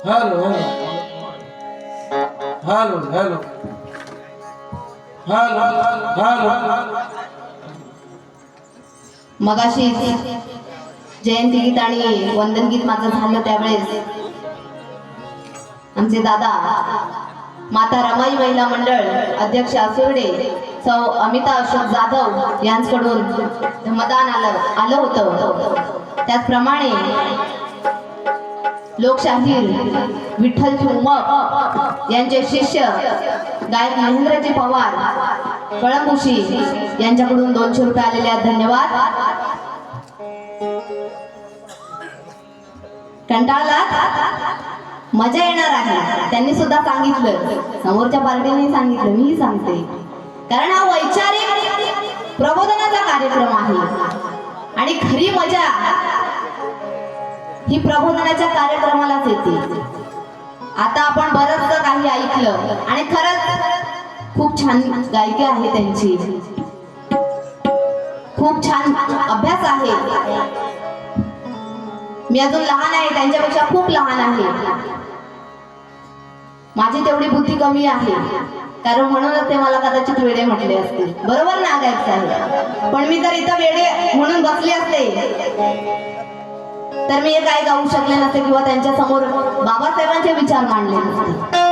Hello hello hello hello hello hello मगाशी जयंती गीत आणि वंदन गीत माझं झालं त्यावेळेस. आमचे दादा माता रमाई महिला मंडळ अध्यक्ष असुर्डे सौ अमिता अशोक जाधव यांच्याकडून मतदान आलं आलं होतं. त्याचप्रमाणे लोकशाहीर विठ्ठल चुमक यांचे शिष्य गायक महेंद्रजी पवार कळंबुशी यांच्याकडून दोनशे रुपये आलेले आहेत. धन्यवाद. कंटाळला? मजा येणार आहे. त्यांनी सुद्धा सांगितलं. समोरच्या पार्टीने सांगितलं. मीही सांगते. कारण हा वैचारिक प्रबोधनाचा कार्यक्रम आहे. आणि खरी मजा ही प्रबोधनाच्या कार्यक्रमालाच येते. आता आपण बरंच काही ऐकलं आणि खरंच खूप छान गायके आहे त्यांची. खूप छान अभ्यास आहे. मी अजून लहान आहे त्यांच्यापेक्षा खूप लहान आहे. माझी तेवढी बुद्धी कमी आहे. कारण म्हणूनच ते मला कदाचित वेडे म्हटले असतील. बरोबर ना गायक साहेब? पण मी तर इथं वेडे म्हणून बसले असते. तर मी हे काय गाऊ शकले नसते किंवा त्यांच्यासमोर बाबासाहेबांचे विचार मांडले नसते.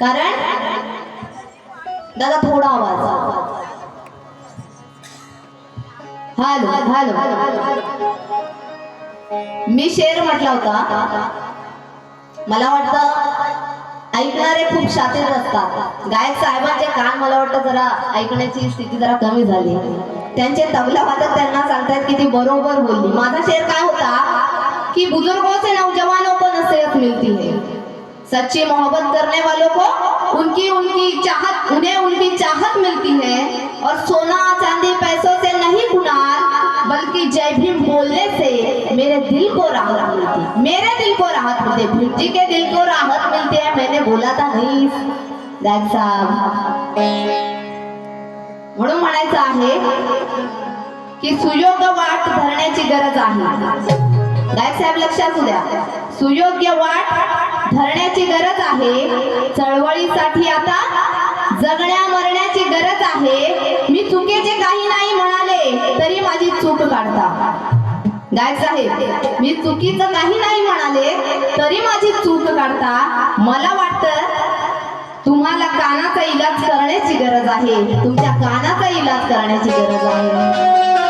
कारण दादा थोडा आवाज. Hello hello. मी शेर म्हटला होता. मला वाटतं ऐकणारे खूप शातीर असतात. गायक साहेबांचे कान मला वाटतं जरा ऐकण्याची स्थिती जरा कमी झाली. त्यांचे तबला वादक त्यांना सांगतायत की ती बरोबर बोलली. माझा शेर काय होता की बुजुर्गों से नौजवानों को नसीहत मिलती है. सच्ची मोहब्बत करने वालों को उनकी उनकी चाहत, उन्हें उनकी चाहत मिलती है। और सोना चांदी पैसों से नहीं कुनाल बल्कि जय भीम बोलने से मेरे दिल को राहत मिलती है। मेरे दिल को राहत मिलती है। भीम जी के दिल को राहत मिलती है। मैंने बोला था नहीं। साहब। म्हणून म्हणायचं आहे की सुयोग्य वाट धरण्याची गरज आहे. गायक साहेब लक्षात द्या. सुयोग्य वाट धरण्याची गरज आहे. चळवळीसाठी आता जगण्या मरण्याची गरज आहे. मी चुकीचे काही नाही म्हणाले तरी माझी चूक काढता. गायक साहेब मी चुकीचं काही नाही म्हणाले तरी माझी चूक काढता. मला वाटतं तुम्हाला कानाचा इलाज करण्याची गरज आहे. तुमच्या कानाचा इलाज करण्याची गरज आहे.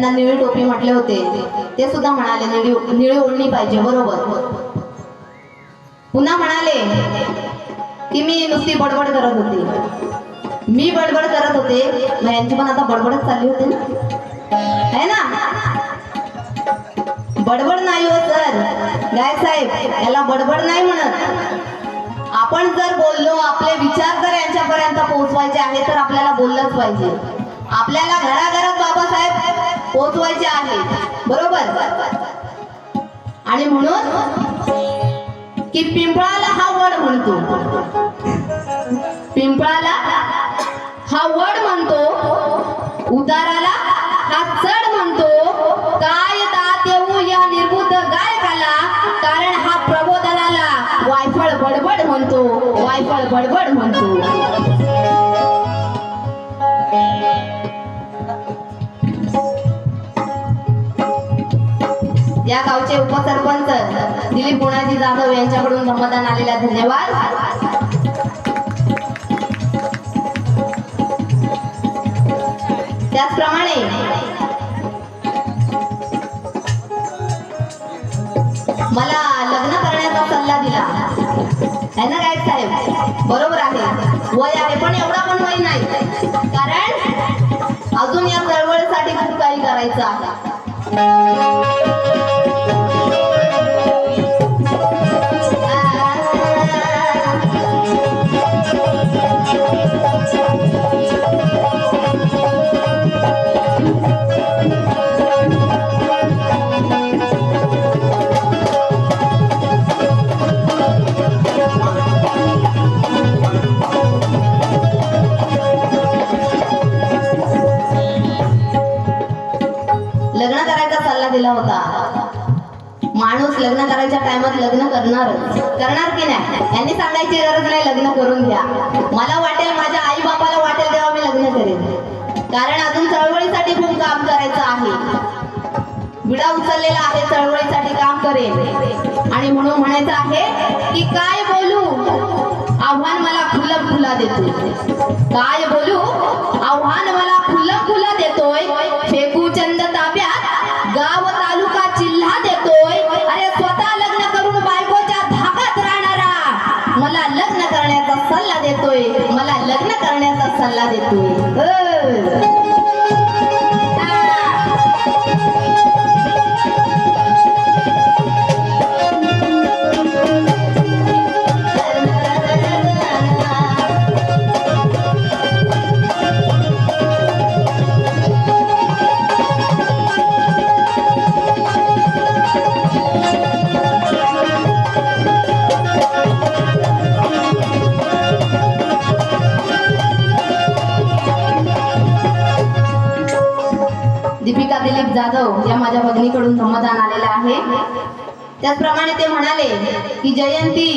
त्यांना निळी टोपी म्हटले होते. ते सुद्धा म्हणाले निळी निळी ओढणी पाहिजे. बरोबर. पुन्हा म्हणाले की मी नुसती बडबड करत होते. मी बडबड करत होते? मग यांची पण आता बडबडच चालली होती ना? है ना? बडबड नाही हो सर. गायक साहेब याला बडबड नाही म्हणत. आपण जर बोललो आपले विचार जर यांच्यापर्यंत पोहोचवायचे आहे तर आपल्याला बोललंच पाहिजे. आपल्याला घराघरात बाबासाहेब पोहोचवायचे आहे. बरोबर? आणि म्हणून की पिंपळाला हा वड म्हणतो. पिंपळाला हा वड म्हणतो उताराला हा चढ म्हणतो. काय दात येऊ या निर्बुद्ध गायकाला? कारण हा प्रबोधनाला वायफळ बडबड म्हणतो वायफळ बडबड म्हणतो. या गावचे उपसरपंच दिलीप गुणाजी जाधव यांच्याकडून धम्मदान आलेला धन्यवाद. त्याचप्रमाणे मला लग्न करण्याचा सल्ला दिला. है ना गाईड साहेब? बरोबर आहे. वय आहे पण एवढा पण वय नाही. कारण अजून या चळवळीसाठी खूप काही करायचं आहे. करणार की नाही यांनी सांगायची गरज नाही लग्न करून घ्या. मला वाटेल माझ्या आई बापाला वाटेल तेव्हा मी लग्न करेन. कारण अजून चळवळीसाठी खूप काम करायचं आहे. विडा उचललेला आहे चळवळीसाठी काम करेन. आणि म्हणून म्हणायचं आहे की काय बोलू? आव्हान मला खुलं खुला देतो काय बोलू? आव्हान मला खुलं खुलं देतोय? फेकूच्या मला लग्न करण्याचा सल्ला देतोय. मला लग्न करण्याचा सल्ला देतोय. जाधव या माझ्या भगिनीकडून धम्मदान आलेलं आहे. त्याचप्रमाणे ते म्हणाले की जयंती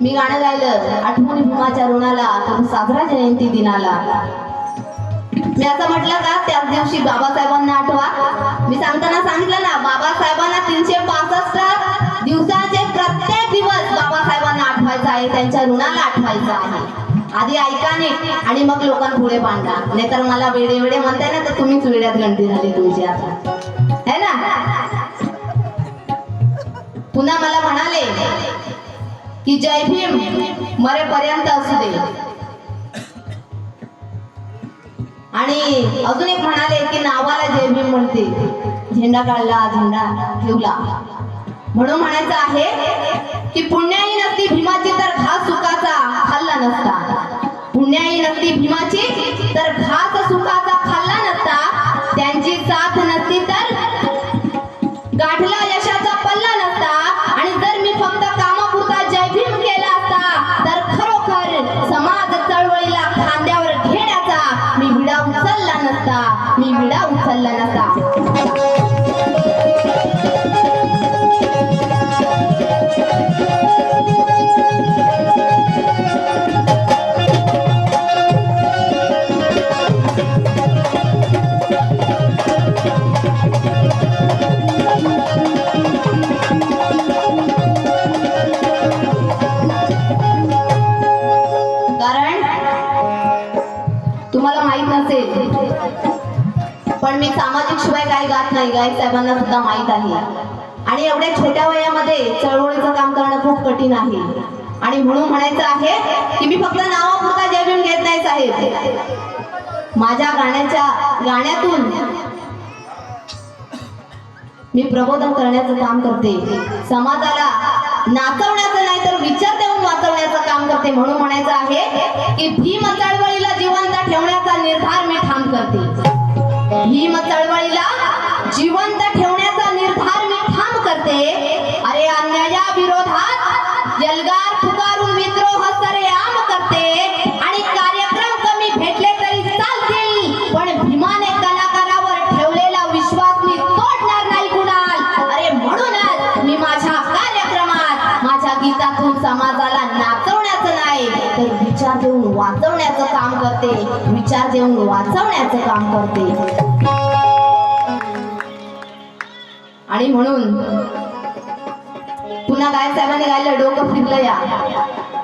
मी गाणं गायलं. आठवणी भूमाच्या ऋणाला तर साजरा जयंती दिनाला. मी असं म्हटलं का त्याच दिवशी बाबासाहेबांना आठवा. मी सांगताना सांगितलं ना बाबासाहेबांना तीनशे पासष्ट दिवसाचे प्रत्येक दिवस बाबासाहेबांना आठवायचा आहे त्यांच्या ऋणाला आठवायचं आहे. आधी ऐका नीट आणि मग लोकांपुढे बांधा. नाहीतर मला वेडे वेडे म्हणताय ना तर तुम्हीच वेड्यात गणती झाली तुमची आता. है ना? पुन्हा मला म्हणाले की जय भीम मरेपर्यंत असू दे. आणि अजून एक म्हणाले की नावाला जय भीम म्हणते. झेंडा काढला झेंडा ठेवला. म्हणून म्हणायचं आहे की पुण्याही नसती भीमाची तर घास सुखाचा खाल्ला नसता. पुण्याई नसती भीमाची. तर घास सुखाचा खाल्ला नसता. त्यांची साथ नसती तर गाठला गात साहेबांना सुद्धा माहीत आहे. आणि एवढ्या छोट्या वयामध्ये चळवळीचं काम करणं खूप कठीण आहे. आणि म्हणून म्हणायचं आहे की मी फक्त नावापुरता जय घेत नाही साहेब. माझ्या गाण्याच्या गाण्यातून मी प्रबोधन करण्याचं काम करते. समाजाला नाचवण्याचं नाही तर विचार देऊन वाचवण्याचं काम करते. म्हणून म्हणायचं आहे की भीम चळवळीला जिवंत ठेवण्याचा निर्धार मी ठाम करते. भीम चळवळीला जिवंत ठेवण्याचा निर्धार मी ठाम करते. अरे अन्याया विरोधात जलगार पुकारून विद्रोह हो सरेआम करते. आणि कार्यक्रम कमी भेटले तरी चालतील पण भीमाने कलाकारावर ठेवलेला विश्वास मी तोडणार नाही कुणाल. अरे म्हणूनच मी माझ्या कार्यक्रमात माझ्या गीतातून समाजाला नाचवण्याचं नाही तर विचार देऊन वाचवण्याचं काम करते. विचार देऊन वाचवण्याचं काम करते. आणि म्हणून. पुन्हा काय साहेबांनी गायलं डोकं फिरलं या.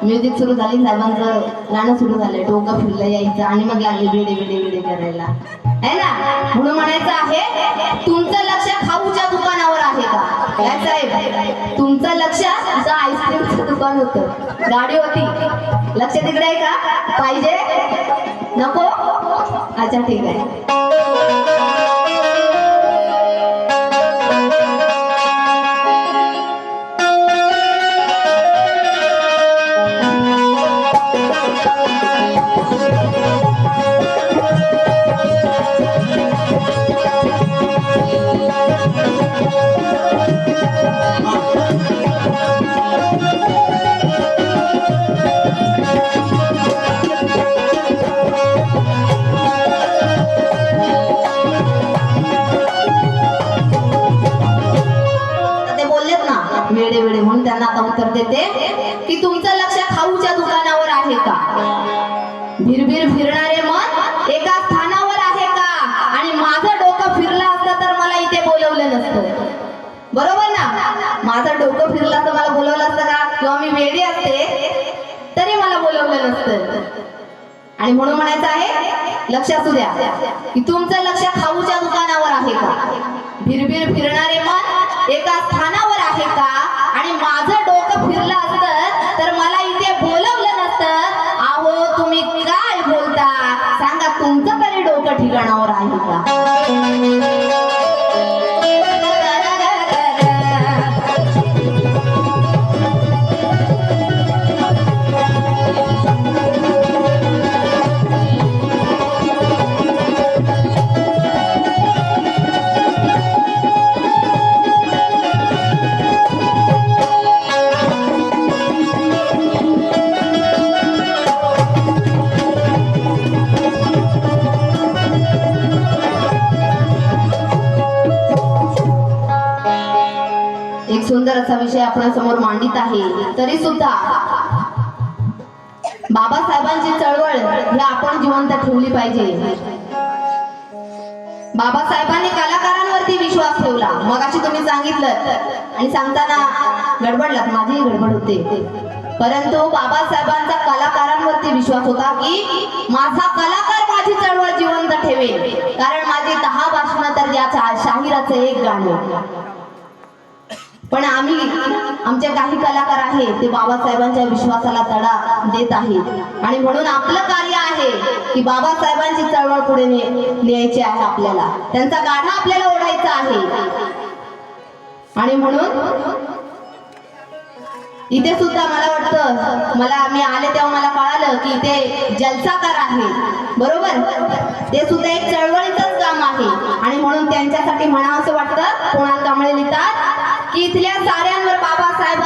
म्युझिक सुरू झाली साहेबांचं गाणं सुरू झालं डोकं फिरलं यायचं आणि मग लागले बेडे बेडे बेडे करायला. है ना? म्हणून म्हणायचं आहे तुमचं लक्ष खाऊच्या दुकानावर आहे का? काय साहेब? तुमचं लक्ष इथं आईस्क्रीमचं दुकान होतं. गाडी होती. लक्ष तिकडे आहे का? पाहिजे? नको? अच्छा ठीक आहे. नसतं. बरोबर ना? माझं डोकं फिरलं तर मला बोलवलं असतं का? किंवा मी वेडी असते तरी मला बोलवलं नसतं. आणि म्हणून म्हणायचं आहे लक्ष असू द्या. की तुमचं लक्ष खाऊच्या दुकानावर आहे का? भिरभिर फिरणारे मन एका स्थानावर आहे का? आणि माझं डोकं फिरलं असतं समोर मांडित आहे. तरी सुद्धा बाबासाहेबांची चळवळ ही आपण जिवंत ठेवली पाहिजे. बाबासाहेबांनी कलाकारांवरती विश्वास ठेवला. मग अशी तुम्ही सांगितलं आणि सांगताना गडबडलात माझीही गडबड होते. परंतु बाबासाहेबांचा कलाकारांवरती विश्वास होता की माझा कलाकार माझी चळवळ जिवंत ठेवेल. कारण माझी दहा भाषण तर याच्या शाहिराचं एक गाणं. पण आम्ही आमचे काही कलाकार आहेत ते बाबासाहेबांच्या विश्वासाला तडा देत आहेत. आणि म्हणून आपलं कार्य आहे की बाबासाहेबांची चळवळ पुढे न्यायची आहे आपल्याला. त्यांचा गाढा आपल्याला ओढायचा आहे. आणि म्हणून इथे सुद्धा मला वाटतं मला मी आले तेव्हा मला कळालं की इथे जलसाकार आहे. बरोबर? ते सुद्धा एक चळवळीचंच काम आहे. आणि म्हणून त्यांच्यासाठी म्हणावं असं वाटतं कोणाला कांबळे लिहितात? इथल्या साऱ्यांवर बाबासाहेबांनी